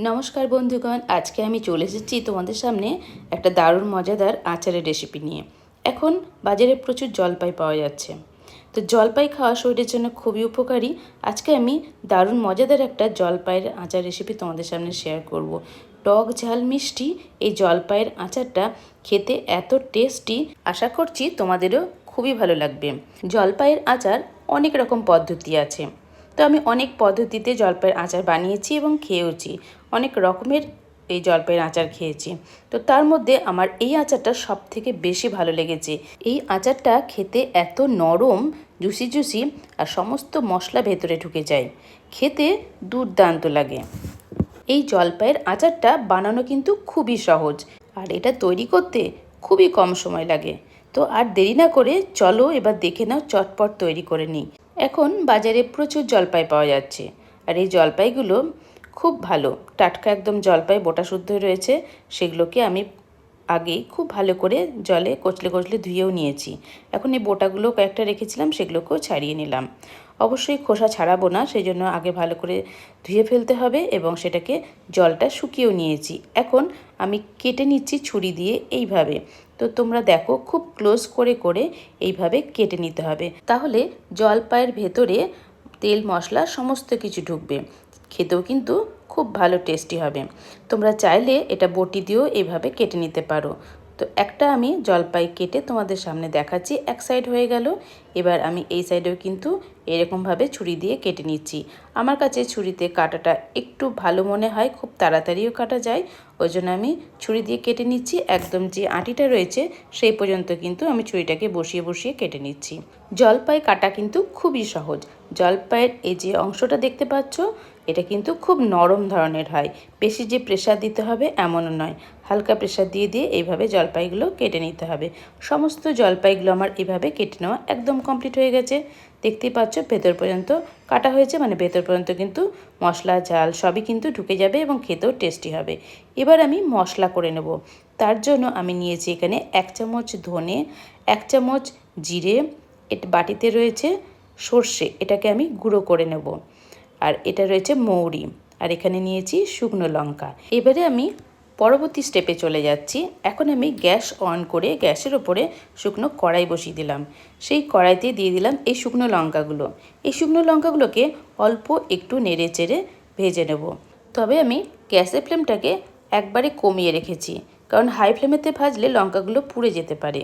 নমস্কার বন্ধুগণ, আজকে আমি চলে এসেছি তোমাদের সামনে একটা দারুণ মজাদার আচারের রেসিপি নিয়ে। এখন বাজারে প্রচুর জলপাই পাওয়া যাচ্ছে। তো জলপাই খাওয়া শরীরের জন্য খুবই উপকারী। আজকে আমি দারুণ মজাদার একটা জলপাইয়ের আচার রেসিপি তোমাদের সামনে শেয়ার করব। টক ঝাল মিষ্টি এই জলপাইয়ের আচারটা খেতে এত টেস্টি আশা করছি তোমাদেরও খুবই ভালো লাগবে। জলপাইয়ের আচার অনেক রকম পদ্ধতি আছে। তো আমি অনেক পদ্ধতিতে জলপাইয়ের আচার বানিয়েছি এবং খেয়েওছি। অনেক রকমের এই জলপাইয়ের আচার খেয়েছি। তো তার মধ্যে আমার এই আচারটা সব থেকে বেশি ভালো লেগেছে। এই আচারটা খেতে এত নরম, জুসি জুসি আর সমস্ত মশলা ভেতরে ঢুকে যায়। খেতে দুর্দান্ত লাগে। এই জলপাইয়ের আচারটা বানানো কিন্তু খুবই সহজ। আর এটা তৈরি করতে খুবই কম সময় লাগে। তো আর দেরি না করে চলো এবার দেখে নাও চটপট তৈরি করে নিই। এখন বাজারে প্রচুর জলপাই পাওয়া যাচ্ছে। আর এই জলপাইগুলো খুব ভালো। টাটকা একদম জলপাই বোটা শুদ্ধ রয়েছে। সেগুলোকে আমি আগেই খুব ভালো করে জলে কচলে কচলে ধুয়েও নিয়েছি। এখন এই বোটাগুলো কয়েকটা রেখেছিলাম, সেগুলোকেও ছাড়িয়ে নিলাম। অবশ্যই খোসা ছাড়াবো না সেই জন্য আগে ভালো করে ধুয়ে ফেলতে হবে এবং সেটাকে জলটা শুকিয়েও নিয়েছি। এখন আমি কেটে নিচ্ছি ছুরি দিয়ে এইভাবে। তো তোমরা দেখো, খুব ক্লোজ করে করে এইভাবে কেটে নিতে হবে। তাহলে জলপাইয়ের ভেতরে তেল মশলা সমস্ত কিছু ঢুকবে। খেতেও কিন্তু খুব ভালো টেস্টি হবে। তোমরা চাইলে এটা বটি দিয়েও এইভাবে কেটে নিতে পারো। তো একটা আমি জলপাই কেটে তোমাদের সামনে দেখাচ্ছি, এক সাইড হয়ে গেল। এবার আমি এই সাইডেও কিন্তু এরকমভাবে ছুরি দিয়ে কেটে নিচ্ছি। আমার কাছে ছুরিতে কাটাটা একটু ভালো মনে হয়, খুব তাড়াতাড়িও কাটা যায়। ওই জন্য আমি ছুরি দিয়ে কেটে নিচ্ছি। একদম যে আটিটা রয়েছে, সেই পর্যন্ত কিন্তু আমি ছুরিটাকে বসিয়ে বসিয়ে কেটে নিচ্ছি। জলপাই কাটা কিন্তু খুবই সহজ। জলপাইয়ের এই যে অংশটা দেখতে পাচ্ছ এটা কিন্তু খুব নরম ধরনের হয়। বেশি যে প্রেশার দিতে হবে এমনও নয়। হালকা প্রেশার দিয়ে দিয়ে এইভাবে জলপাইগুলো কেটে নিতে হবে। সমস্ত জলপাইগুলো আমার এভাবে কেটে নেওয়া একদম কমপ্লিট হয়ে গেছে। দেখতেই পাচ্ছ ভেতর পর্যন্ত কাটা হয়েছে মানে ভেতর পর্যন্ত কিন্তু মশলা, ঝাল সবই কিন্তু ঢুকে যাবে এবং খেতেও টেস্টি হবে। এবার আমি মশলা করে নেব। তার জন্য আমি নিয়েছি এখানে এক চামচ ধনে, এক চামচ জিরে এটা বাটিতে রয়েছে সর্ষে। এটাকে আমি গুঁড়ো করে নেব। আর এটা রয়েছে মৌরি, আর এখানে নিয়েছি শুকনো লঙ্কা। এবারে আমি পরবর্তী স্টেপে চলে যাচ্ছি। এখন আমি গ্যাস অন করে গ্যাসের ওপরে শুকনো কড়াই বসিয়ে দিলাম। সেই কড়াইতে দিয়ে দিলাম এই শুকনো লঙ্কাগুলো। এই শুকনো লঙ্কাগুলোকে অল্প একটু নেড়ে চেড়ে ভেজে নেব। তবে আমি গ্যাসের ফ্লেমটাকে একবারে কমিয়ে রেখেছি, কারণ হাই ফ্লেমেতে ভাজলে লঙ্কাগুলো পুড়ে যেতে পারে।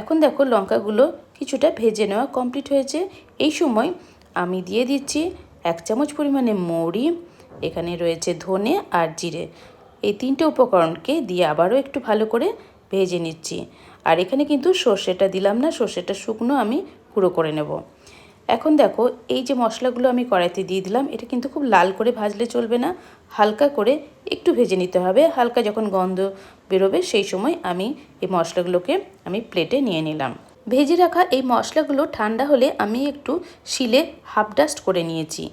এখন দেখো লঙ্কাগুলো কিছুটা ভেজে নেওয়া কমপ্লিট হয়েছে। এই সময় আমি দিয়ে দিচ্ছি এক চামচ পরিমাণে মৌরি, এখানে রয়েছে ধনে আর জিরে। এই তিনটে উপকরণকে দিয়ে আবারও একটু ভালো করে ভেজে নিচ্ছি। আর এখানে কিন্তু সর্ষেটা দিলাম না, সর্ষেটা শুকনো আমি গুঁড়ো করে নেব। এখন দেখো, এই যে মশলাগুলো আমি কড়াইতে দিয়ে দিলাম, এটা কিন্তু খুব লাল করে ভাজলে চলবে না। হালকা করে একটু ভেজে নিতে হবে। হালকা যখন গন্ধ বেরোবে, সেই সময় আমি এই মশলাগুলোকে আমি প্লেটে নিয়ে নিলাম। ভেজে রাখা এই মশলাগুলো ঠান্ডা হলে আমি একটু শিলে হাফ ডাস্ট করে নিয়েছি।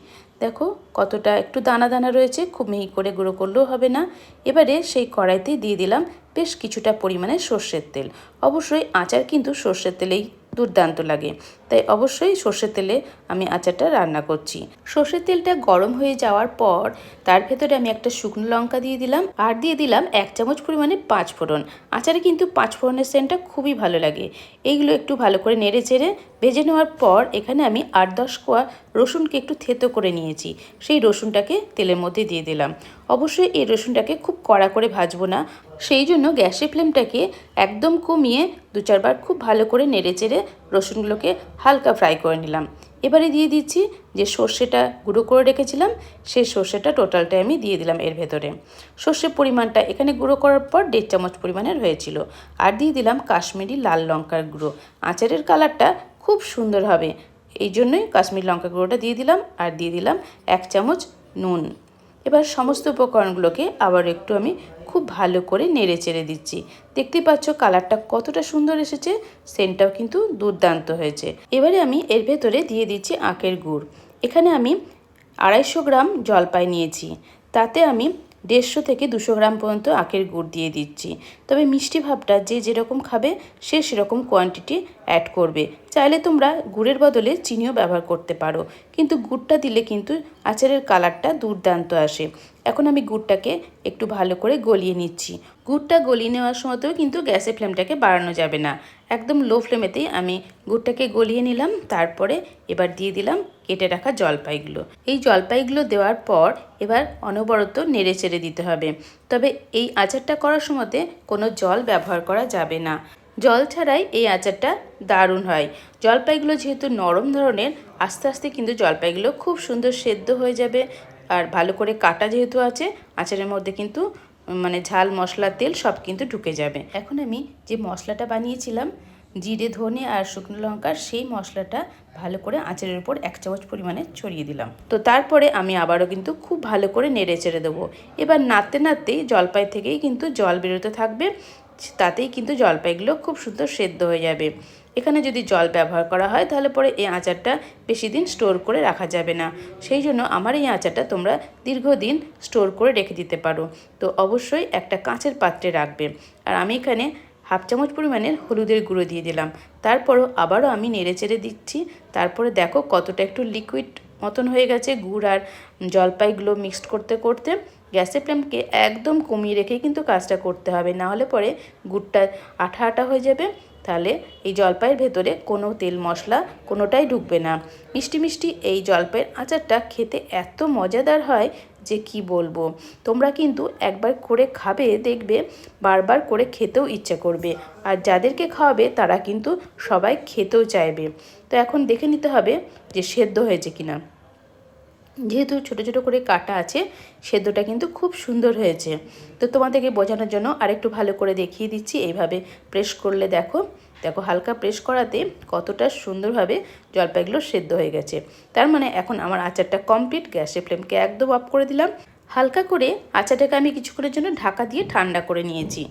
দেখো কতটা একটু দানা দানা রয়েছে, খুব মিহি করে গুঁড়ো করলেও হবে না। এবারে সেই কড়াইতে দিয়ে দিলাম বেশ কিছুটা পরিমাণে সর্ষের তেল। অবশ্যই আচার কিন্তু সর্ষের তেলেই দুর্দান্ত লাগে। তাই অবশ্যই সর্ষের তেলে আমি আচারটা রান্না করছি। সর্ষের তেলটা গরম হয়ে যাওয়ার পর তার ভেতরে আমি একটা শুকনো লঙ্কা দিয়ে দিলাম আর দিয়ে দিলাম এক চামচ পরিমাণে পাঁচ ফোড়ন। আচারে কিন্তু পাঁচ ফোড়নের সেন্টটা খুবই ভালো লাগে। এইগুলো একটু ভালো করে নেড়ে চেড়ে ভেজে নেওয়ার পর এখানে আমি আট দশ কোয়া রসুনকে একটু থেতো করে নিয়েছি। সেই রসুনটাকে তেলের মধ্যে দিয়ে দিলাম। অবশ্যই এই রসুনটাকে খুব কড়া করে ভাজবো না। সেই জন্য গ্যাসের ফ্লেমটাকে একদম কমিয়ে দু চারবার খুব ভালো করে নেড়ে চেড়ে রসুনগুলোকে হালকা ফ্রাই করে নিলাম। এবারে দিয়ে দিচ্ছি যে সর্ষেটা গুঁড়ো করে রেখেছিলাম, সেই সর্ষেটা টোটালটাই আমি দিয়ে দিলাম এর ভেতরে। সর্ষের পরিমাণটা এখানে গুঁড়ো করার পর দেড় চামচ পরিমাণের হয়েছিল। আর দিয়ে দিলাম কাশ্মীরি লাল লঙ্কার গুঁড়ো। আচারের কালারটা খুব সুন্দর হবে, এই জন্যই কাশ্মীর লঙ্কা গুঁড়োটা দিয়ে দিলাম আর দিয়ে দিলাম এক চামচ নুন। এবার সমস্ত উপকরণগুলোকে আবার একটু আমি খুব ভালো করে নেড়ে চেড়ে দিচ্ছি। দেখতে পাচ্ছ কালারটা কতটা সুন্দর এসেছে, সেন্টটাও কিন্তু দুর্দান্ত হয়েছে। এবারে আমি এর ভেতরে দিয়ে দিচ্ছি আখের গুড়। এখানে আমি আড়াইশো গ্রাম জলপাই নিয়েছি। তাতে আমি দেড়শো থেকে দুশো গ্রাম পর্যন্ত আখের গুড় দিয়ে দিচ্ছি। তবে মিষ্টি ভাবটা যে যেরকম খাবে, সে সেরকম কোয়ান্টিটি অ্যাড করবে। চাইলে তোমরা গুড়ের বদলে চিনিও ব্যবহার করতে পারো। কিন্তু গুড়টা দিলে কিন্তু আচারের কালারটা দুর্দান্ত আসে। এখন আমি গুড়টাকে একটু ভালো করে গলিয়ে নিচ্ছি। গুড়টা গলিয়ে নেওয়ার সময়তেও কিন্তু গ্যাসের ফ্লেমটাকে বাড়ানো যাবে না। একদম লো ফ্লেমেতেই আমি গুড়টাকে গলিয়ে নিলাম, তারপরে এবার দিয়ে দিলাম কেটে রাখা জলপাইগুলো। এই জলপাইগুলো দেওয়ার পর এবার অনবরত নেড়ে চেড়ে দিতে হবে। তবে এই আচারটা করার সময়তে কোনো জল ব্যবহার করা যাবে না। জল ছাড়াই এই আচারটা দারুণ হয়। জলপাইগুলো যেহেতু নরম ধরনের, আস্তে আস্তে কিন্তু জলপাইগুলো খুব সুন্দর সেদ্ধ হয়ে যাবে। আর ভালো করে কাটা যেহেতু আছে, আচারের মধ্যে কিন্তু মানে ঝাল, মশলা, তেল সব কিন্তু ঢুকে যাবে। এখন আমি যে মশলাটা বানিয়েছিলাম, জিরে, ধনে আর শুকনো লঙ্কার সেই মশলাটা ভালো করে আচারের উপর এক চামচ পরিমাণে ছড়িয়ে দিলাম। তো তারপরে আমি আবারও কিন্তু খুব ভালো করে নেড়ে চেড়ে দেবো। এবার নাড়তে নাড়তেই জলপাই থেকেই কিন্তু জল বেরোতে থাকবে, তাতেই কিন্তু জলপাইগুলো খুব সুন্দর সেদ্ধ হয়ে যাবে। এখানে যদি জল ব্যবহার করা হয়, তাহলে পরে এই আচারটা বেশি দিন স্টোর করে রাখা যাবে না। সেই জন্য আমার এই আচারটা তোমরা দীর্ঘদিন স্টোর করে রেখে দিতে পারো। তো অবশ্যই একটা কাঁচের পাত্রে রাখবে। আর আমি এখানে হাফ চামচ পরিমাণের হলুদের গুঁড়ো দিয়ে দিলাম। তারপরও আবারও আমি নেড়ে চেড়ে দিচ্ছি। তারপরে দেখো কতটা একটু লিকুইড মতন হয়ে গেছে, গুড় আর জলপাইগুলো মিক্সড করতে করতে। গ্যাসের ফ্লেমকে একদম কমিয়ে রেখেই কিন্তু কাজটা করতে হবে। না হলে পরে গুড়টা আঠা আঠা হয়ে যাবে। তাহলে এই জলপাইয়ের ভেতরে কোনো তেল মশলা কোনোটাই ঢুকবে না। মিষ্টি মিষ্টি এই জলপাইয়ের আচারটা খেতে এত মজাদার হয় যে কি বলব? তোমরা কিন্তু একবার করে খাবে, দেখবে বারবার করে খেতেও ইচ্ছা করবে। আর যাদেরকে খাওয়াবে, তারা কিন্তু সবাই খেতেও চাইবে। তো এখন দেখে নিতে হবে যে সেদ্ধ হয়েছে কিনা। যেহেতু ছোট ছোট করে কাটা আছে, সেদ্ধটা কিন্তু খুব সুন্দর হয়েছে। তো তোমাদেরকে বোঝানোর জন্য আরেকটু ভালো করে দেখিয়ে দিচ্ছি, এইভাবে প্রেস করলে দেখো দেখো হালকা প্রেস করাতে কতটা সুন্দরভাবে জলপাইগুলো সেদ্ধ হয়ে গেছে। তার মানে এখন আমার আচারটা কমপ্লিট, গ্যাসের ফ্লেমকে একদম অফ করে দিলাম। হালকা করে আচারটাকে আমি কিছুক্ষণের জন্য ঢাকা দিয়ে ঠান্ডা করে নিয়েছি।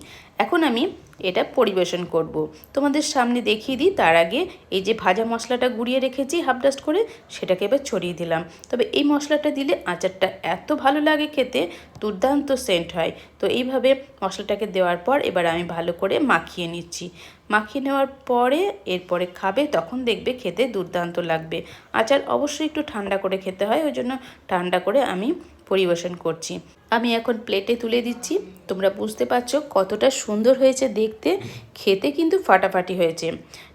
এখন আমি এটা পরিবেশন করব। তোমাদের সামনে দেখিয়ে দিই, তার আগে এই যে ভাজা মশলাটা গুঁড়িয়ে রেখেছি হাফ ডাস্ট করে, সেটাকে এবার ছড়িয়ে দিলাম। তবে এই মশলাটা দিলে আচারটা এত ভালো লাগে খেতে, দুর্দান্ত সেন্ট হয়। তো এইভাবে মশলাটাকে দেওয়ার পর এবার আমি ভালো করে মাখিয়ে নিচ্ছি। মাখিয়ে নেওয়ার পরে এরপরে খাবে, তখন দেখবে খেতে দুর্দান্ত লাগবে। আচার অবশ্যই একটু ঠান্ডা করে খেতে হয়, ওই জন্য ঠান্ডা করে আমি পরিবেশন করছি। আমি এখন প্লেটে তুলে দিচ্ছি। তোমরা বুঝতে পারছ কতটা সুন্দর হয়েছে দেখতে। খেতে কিন্তু ফাটাফাটি হয়েছে।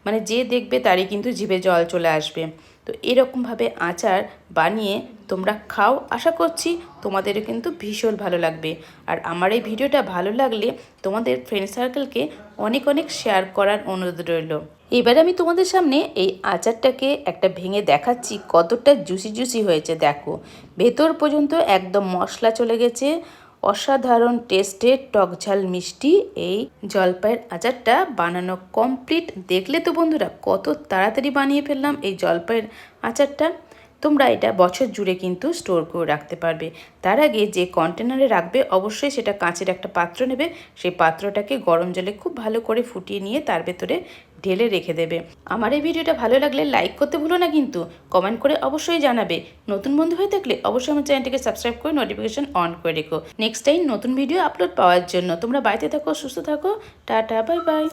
মানে যে দেখবে তারই কিন্তু জিভে জল চলে আসবে। তো এরকমভাবে আচার বানিয়ে তোমরা খাও। আশা করছি তোমাদেরও কিন্তু ভীষণ ভালো লাগবে। আর আমার এই ভিডিওটা ভালো লাগলে তোমাদের ফ্রেন্ড সার্কেলকে অনেক অনেক শেয়ার করার অনুরোধ রইল। এবার আমি তোমাদের সামনে এই আচারটাকে একটা ভেঙে দেখাচ্ছি, কতটা জুসি জুসি হয়েছে, দেখো। ভেতর পর্যন্ত একদম মশলা চলে গেছে, অসাধারণ টেস্টের টকঝাল মিষ্টি। এই জলপাইয়ের আচারটা বানানো কমপ্লিট দেখলে তো বন্ধুরা কত তাড়াতাড়ি বানিয়ে ফেললাম এই জলপাইয়ের আচারটা। তোমরা এটা বছর জুড়ে কিন্তু স্টোর করে রাখতে পারবে। তার আগে যে কন্টেনারে রাখবে, অবশ্যই সেটা কাঁচের একটা পাত্র নেবে। সেই পাত্রটাকে গরম জলে খুব ভালো করে ফুটিয়ে নিয়ে তার ভেতরে ঢেলে রেখে দেবে। আমার এই ভিডিওটা ভালো লাগলে লাইক করতে ভুলো না কিন্তু কমেন্ট করে অবশ্যই জানাবে। নতুন বন্ধু হয়ে থাকলে অবশ্যই আমার চ্যানেলটিকে সাবস্ক্রাইব করে নোটিফিকেশন অন করে রেখো। নেক্সট টাইম নতুন ভিডিও আপলোড পাওয়ার জন্য তোমরা বাড়িতে থাকো, সুস্থ থাকো। Tata bye bye